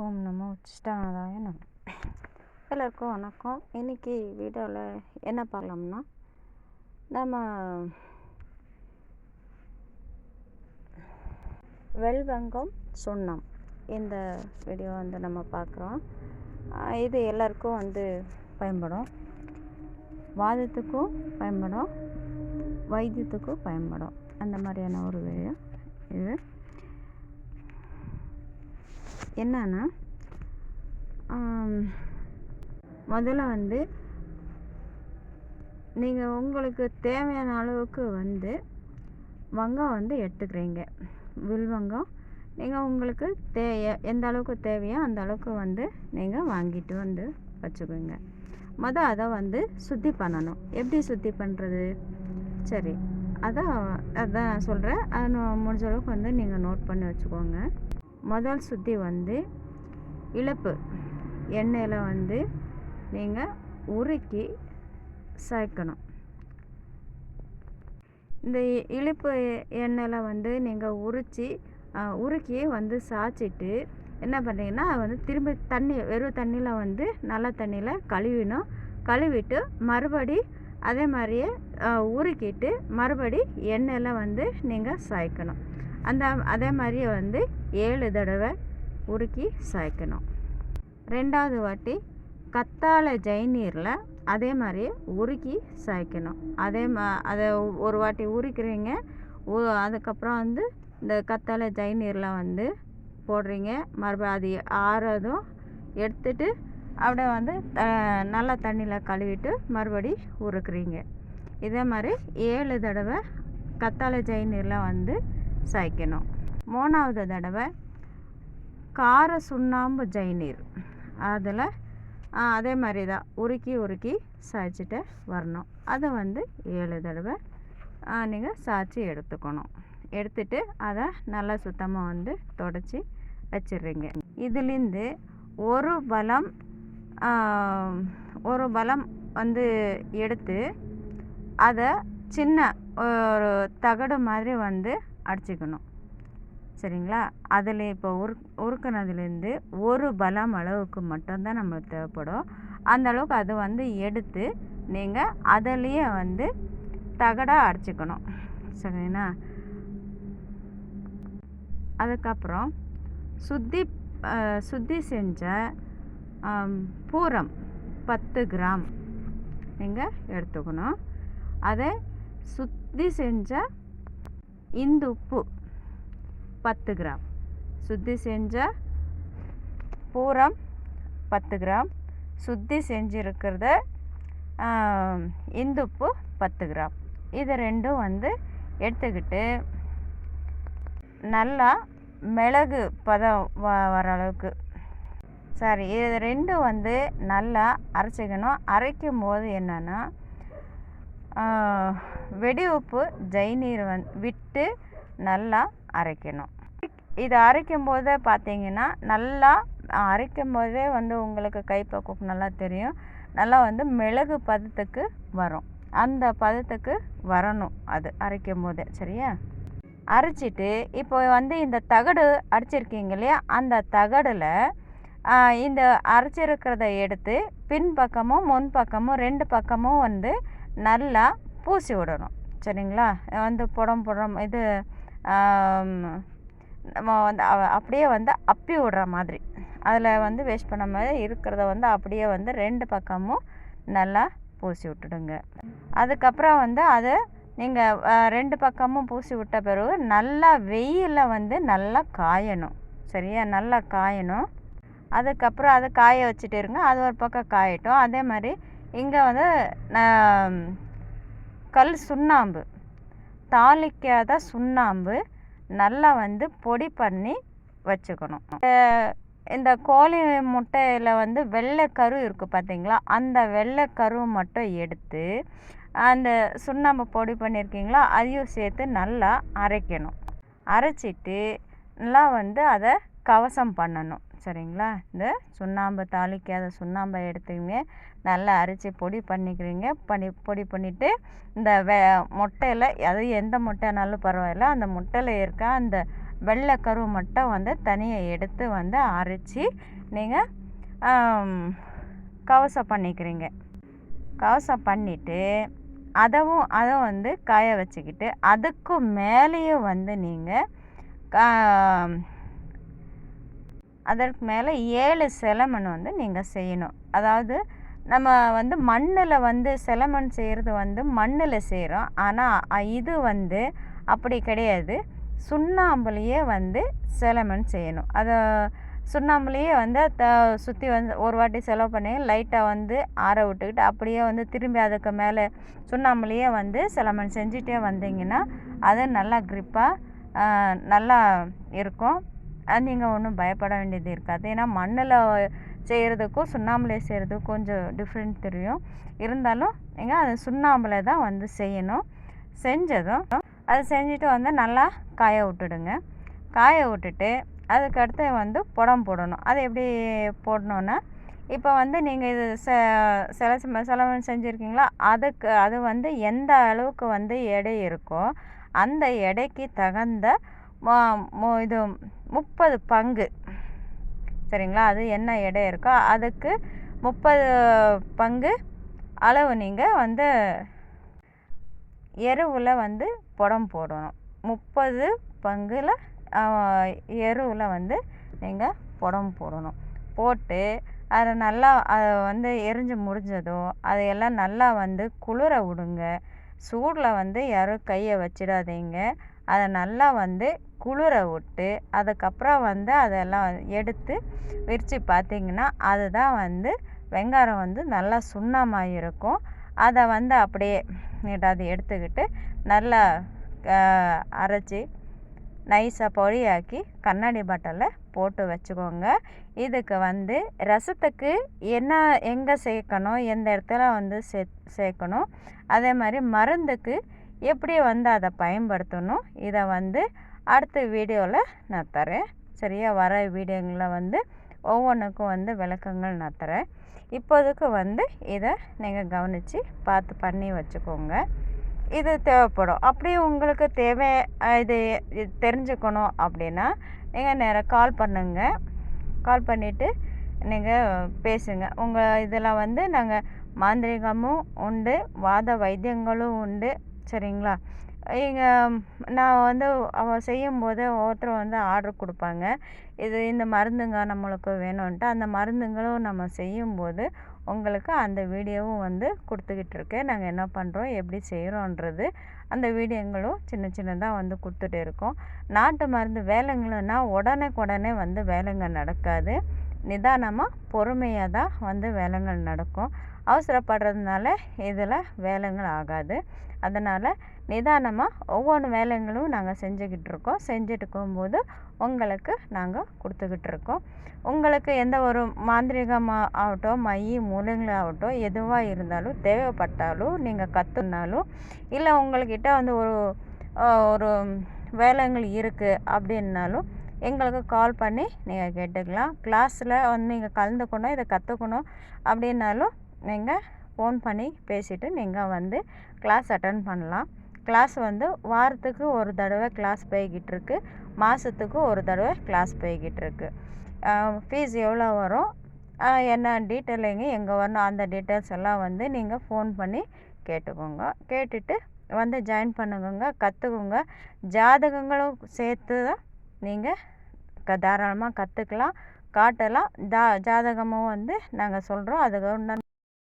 ஓம் நமோ உச்சிஷ்டானதாய நம. எல்லாருக்கும் வணக்கம். இன்னைக்கு வீடியோவில் என்ன பார்க்கலாம்னா நம்ம வெல்வங்கம் சுண்ணம் இந்த வீடியோ வந்து நம்ம பார்க்குறோம். இது எல்லாருக்கும் வந்து பயன்படும். வாதத்துக்கும் பயன்படும். வைத்தியத்துக்கும் பயன்படும். அந்த மாதிரியான ஒரு வீடியோ இது. என்னன்னா முதல்ல வந்து நீங்கள் உங்களுக்கு தேவையான அளவுக்கு வந்து வங்கம் வந்து எடுத்துக்கிறீங்க. வில்வங்கம் நீங்கள் உங்களுக்கு தே எந்த அளவுக்கு தேவையோ அந்த அளவுக்கு வந்து நீங்கள் வாங்கிட்டு வந்து வச்சுக்கோங்க. மொதல் அதை வந்து சுத்தி பண்ணணும். எப்படி சுத்தி பண்ணுறது சரி. அதான் அதான் நான் சொல்கிறேன் அதை முடிஞ்ச அளவுக்கு வந்து நீங்கள் நோட் பண்ணி வச்சுக்கோங்க. முதல் சுற்றி வந்து இழுப்பு. எண்ணெயில் வந்து நீங்கள் உருக்கி சேர்க்கணும் இந்த இ- இழுப்பு எண்ணெயில் வந்து நீங்கள் உரித்து உருக்கி வந்து சாய்ச்சிட்டு என்ன பண்ணுறீங்கன்னா வந்து திரும்பி தண்ணி வெறும் தண்ணியில் வந்து நல்ல தண்ணியில் கழுவிணும். கழுவிட்டு மறுபடி அதே மாதிரியே உருக்கிட்டு மறுபடி எண்ணெயில் வந்து நீங்கள் சாய்க்கணும். அந்த அதே மாதிரி வந்து ஏழு தடவை உருக்கி சாய்க்கணும். ரெண்டாவது வாட்டி கத்தாழை ஜெயநீரில் அதே மாதிரி உருக்கி சாய்க்கணும். அதே மா அதை ஒரு வாட்டி உரிக்கிறீங்க உ- அதுக்கப்புறம் வந்து இந்த கத்தாழை ஜெயநீரில் வந்து போடுறீங்க. மறுபடியும் அது ஆறதும் எடுத்துட்டு அப்படியே வந்து த நல்லா தண்ணியில் கழுவிட்டு மறுபடி உருக்குறீங்க. இதே மாதிரி ஏழு தடவை கத்தாழை ஜெயநீரில் வந்து சாய்க்கணும் மூணாவது தடவை கார சுண்ணாம்பு ஜெய்நீர் அதில் அதே மாதிரி தான் உருக்கி உருக்கி சாய்ச்சிட்டு வரணும். அதை வந்து ஏழு தடவை நீங்கள் சாய்ச்சி எடுத்துக்கணும். எடுத்துட்டு அதை நல்லா சுத்தமாக வந்து தொடச்சி வச்சிடுறீங்க. இதுலேருந்து ஒரு பலம் ஒரு பலம் வந்து எடுத்து அதை சின்ன ஒரு தகடு மாதிரி வந்து அடிச்சுக்கணும். சரிங்களா? அதில் இப்போ உரு உருக்குனதுலேருந்து ஒரு பலம் அளவுக்கு மட்டும்தான் நம்மளுக்கு தேவைப்படும். அந்த அளவுக்கு அது வந்து எடுத்து நீங்கள் அதிலையே வந்து தகடாக அடிச்சுக்கணும். சரிங்களா? அதுக்கப்புறம் சுத்தி சுத்தி செஞ்ச பூரம் பத்து கிராம் நீங்கள் எடுத்துக்கணும். அதை சுத்தி செஞ்ச இந்து உப்பு பத்து கிராம். சுத்தி செஞ்ச பூரம் பத்து கிராம். சுத்தி செஞ்சுருக்கிறத இந்துப்பு பத்து கிராம். இது ரெண்டும் வந்து எடுத்துக்கிட்டு நல்லா மிளகு பதம் வ வர அளவுக்கு. சரி இது ரெண்டும் வந்து நல்லா அரைச்சிக்கணும். அரைக்கும் போது என்னென்னா வெடி உப்பு ஜெய்நீர் வந் விட்டு நல்லா அரைக்கணும். இது அரைக்கும் போதே பார்த்தீங்கன்னா நல்லா அரைக்கும் போதே வந்து உங்களுக்கு கைப்பக்கம் நல்லா தெரியும். நல்லா வந்து மிளகு பதத்துக்கு வரும். அந்த பதத்துக்கு வரணும் அது அரைக்கும் போதே சரியா? அரைச்சிட்டு இப்போ வந்து இந்த தகடு அடிச்சிருக்கீங்க இல்லையா? அந்த தகடில் இந்த அரைச்சிருக்கிறத எடுத்து பின் பக்கமும் முன் பக்கமும் ரெண்டு பக்கமும் வந்து நல்லா பூசி விடணும். சரிங்களா? வந்து புடம் புடம் இது நம்ம வந்து அப்படியே வந்து அப்பி விடுற மாதிரி. அதில் வந்து வேஸ்ட் பண்ண மாதிரி இருக்கிறத வந்து அப்படியே வந்து ரெண்டு பக்கமும் நல்லா பூசி விட்டுடுங்க. அதுக்கப்புறம் வந்து அதை நீங்கள் ரெண்டு பக்கமும் பூசி விட்ட பிறகு நல்லா வெயிலில் வந்து நல்லா காயணும். சரியா? நல்லா காயணும். அதுக்கப்புறம் அதை காய வச்சுட்டு இருங்க. அது ஒரு பக்கம் காயட்டும். அதே மாதிரி இங்கே வந்து நான் கல் சுண்ணாம்பு. தாளிக்காத சுண்ணாம்பு நல்லா வந்து பொடி பண்ணி வச்சுக்கணும். இந்த கோழி முட்டையில் வந்து வெள்ளை கரு இருக்குது பார்த்தீங்களா அந்த வெள்ளை கரு மட்டும் எடுத்து அந்த சுண்ணாம்பு பொடி பண்ணியிருக்கீங்களா அதையும் சேர்த்து நல்லா அரைக்கணும். அரைச்சிட்டு நல்லா வந்து அதை கவசம் பண்ணணும். சரிங்களா? இந்த சுண்ணாம்பு தாளிக்காத சுண்ணாம்பை எடுத்துங்க நல்லா அரிச்சு பொடி பண்ணிக்கிறீங்க. பண்ணி பொடி பண்ணிவிட்டு இந்த வெ முட்டையில் அது எந்த முட்டைனாலும் பரவாயில்ல. அந்த முட்டையில் இருக்க அந்த வெள்ளை கரு மட்டும் வந்து தனியாக எடுத்து வந்து அரைச்சி நீங்கள் கவசம் பண்ணிக்கிறீங்க. கவசம் பண்ணிவிட்டு அதவும் அதை வந்து காய வச்சுக்கிட்டு அதுக்கு மேலேயும் வந்து நீங்கள் அதற்கு மேலே ஏழு சிலமன் வந்து நீங்கள் செய்யணும். அதாவது நம்ம வந்து மண்ணில் வந்து சிலமன் செய்கிறது வந்து மண்ணில் செய்கிறோம் ஆனால் இது வந்து அப்படி கிடையாது. சுண்ணாம்புலேயே வந்து சிலமன் செய்யணும். அதை சுண்ணாம்புலேயே வந்து த சுற்றி வந்து ஒரு வாட்டி செலவு பண்ணி லைட்டாக வந்து ஆற விட்டுக்கிட்டு அப்படியே வந்து திரும்பி அதுக்கு மேலே சுண்ணாம்புலேயே வந்து சிலமன் செஞ்சுட்டே வந்தீங்கன்னா அது நல்லா க்ரிப்பாக நல்லா இருக்கும். அது நீங்கள் ஒன்றும் பயப்பட வேண்டியது இருக்காது. ஏன்னா மண்ணில் செய்கிறதுக்கும் சுண்ணாம்புல செய்கிறதுக்கும் கொஞ்சம் டிஃப்ரெண்ட் தெரியும். இருந்தாலும் நீங்கள் அது சுண்ணாம்புல தான் வந்து செய்யணும். செஞ்சதும் அது செஞ்சுட்டு வந்து நல்லா காய விட்டுடுங்க. காய விட்டுட்டு அதுக்கடுத்து வந்து புடம் போடணும். அது எப்படி போடணுன்னா இப்போ வந்து நீங்கள் இது சில செலவு செஞ்சுருக்கீங்களா? அதுக்கு அது வந்து எந்த அளவுக்கு வந்து எடை இருக்கோ அந்த எடைக்கு தகுந்த இது முப்பது பங்கு. சரிங்களா? அது என்ன எடை இருக்கோ அதுக்கு முப்பது பங்கு அளவு நீங்கள் வந்து எருவில் வந்து புடம் போடணும். முப்பது பங்கில் எருவில் வந்து நீங்கள் புடம் போடணும். போட்டு அதை நல்லா அதை வந்து எரிஞ்சு முடிஞ்சதும் அதையெல்லாம் நல்லா வந்து குளிர விடுங்க. சூடில் வந்து யாரும் கையை வச்சிடாதீங்க. அதை நல்லா வந்து குளிர விட்டு அதுக்கப்புறம் வந்து அதெல்லாம் எடுத்து விரித்து பார்த்தீங்கன்னா அதுதான் வந்து வெங்காயம் வந்து நல்லா சுண்ணமாக இருக்கும். அதை வந்து அப்படியே அதை எடுத்துக்கிட்டு நல்லா அரைச்சி நைஸாக பொடியாக்கி கண்ணாடி பாட்டிலில் போட்டு வச்சுக்கோங்க. இதுக்கு வந்து ரசத்துக்கு என்ன எங்கே சேர்க்கணும் எந்த இடத்துல வந்து சே சேர்க்கணும் அதே மாதிரி மருந்துக்கு எப்படி வந்து அதை பயன்படுத்தணும் இதை வந்து அடுத்த வீடியோவில் நான் தரேன். சரியா? வர வீடியோங்களில் வந்து ஒவ்வொன்றுக்கும் வந்து விளக்கங்கள் நான் தரேன். இப்போதுக்கு வந்து இதை நீங்கள் கவனித்து பார்த்து பண்ணி வச்சுக்கோங்க. இது தேவைப்படும். அப்படியே உங்களுக்கு தேவை இது தெரிஞ்சுக்கணும் அப்படின்னா நீங்கள் நேராக கால் பண்ணுங்கள் கால் பண்ணிவிட்டு நீங்கள் பேசுங்க. உங்கள் இதில் வந்து நாங்கள் மாந்திரிகமும் உண்டு வாத வைத்தியங்களும் உண்டு. சரிங்களா? எங்கள் நான் வந்து அவ செய்யும்போது ஒவ்வொருத்தர் வந்து ஆர்டர் கொடுப்பாங்க. இது இந்த மருந்துங்க நம்மளுக்கு வேணும்ன்ட்டு அந்த மருந்துங்களும் நம்ம செய்யும்போது உங்களுக்கு அந்த வீடியோவும் வந்து கொடுத்துக்கிட்டு இருக்கேன் நாங்கள் என்ன பண்ணுறோம் எப்படி செய்கிறோன்றது அந்த வீடியோங்களும் சின்ன சின்னதாக வந்து கொடுத்துட்டு இருக்கோம். நாட்டு மருந்து வேலைங்கள்னா உடனே உடனே வந்து வேலைங்க நடக்காது. நிதானமாக பொறுமையாக தான் வந்து வேலைங்கள் நடக்கும். அவசரப்படுறதுனால இதில் வேலைங்கள் ஆகாது. அதனால் நிதானமாக ஒவ்வொன்று வேலைங்களும் நாங்கள் செஞ்சுக்கிட்டு இருக்கோம். செஞ்சுட்டு இருக்கும்போது உங்களுக்கு நாங்கள் கொடுத்துக்கிட்டு இருக்கோம். உங்களுக்கு எந்த ஒரு மாந்திரிகமாக ஆகட்டும் மை ஆகட்டும் எதுவாக இருந்தாலும் தேவைப்பட்டாலும் நீங்கள் கற்றுனாலும் இல்லை உங்கள்கிட்ட வந்து ஒரு ஒரு வேலைங்கள் இருக்குது அப்படின்னாலும் எங்களுக்கு கால் பண்ணி நீங்கள் கேட்டுக்கலாம். கிளாஸில் வந்து நீங்கள் கலந்துக்கணும் இதை கற்றுக்கணும் அப்படின்னாலும் நீங்கள் ஃபோன் பண்ணி பேசிவிட்டு நீங்கள் வந்து கிளாஸ் அட்டன் பண்ணலாம். கிளாஸ் வந்து வாரத்துக்கு ஒரு தடவை கிளாஸ் போய்கிட்டுருக்கு மாதத்துக்கு ஒரு தடவை கிளாஸ் போய்கிட்டுருக்கு ஃபீஸ் எவ்வளோ வரும்? என்ன டீட்டெயிலிங்க எங்கே வரணும் அந்த டீட்டெயில்ஸ் எல்லாம் வந்து நீங்கள் ஃபோன் பண்ணி கேட்டுக்கோங்க. கேட்டுட்டு வந்து ஜாயின் பண்ணுங்க கற்றுக்குங்க ஜாதகங்களும் சேர்த்து தான் நீங்கள் க தாராளமாக கற்றுக்கலாம் காட்டலாம். ஜா ஜாதகமும் வந்து நாங்கள் சொல்கிறோம் அதுக்கு உண்டான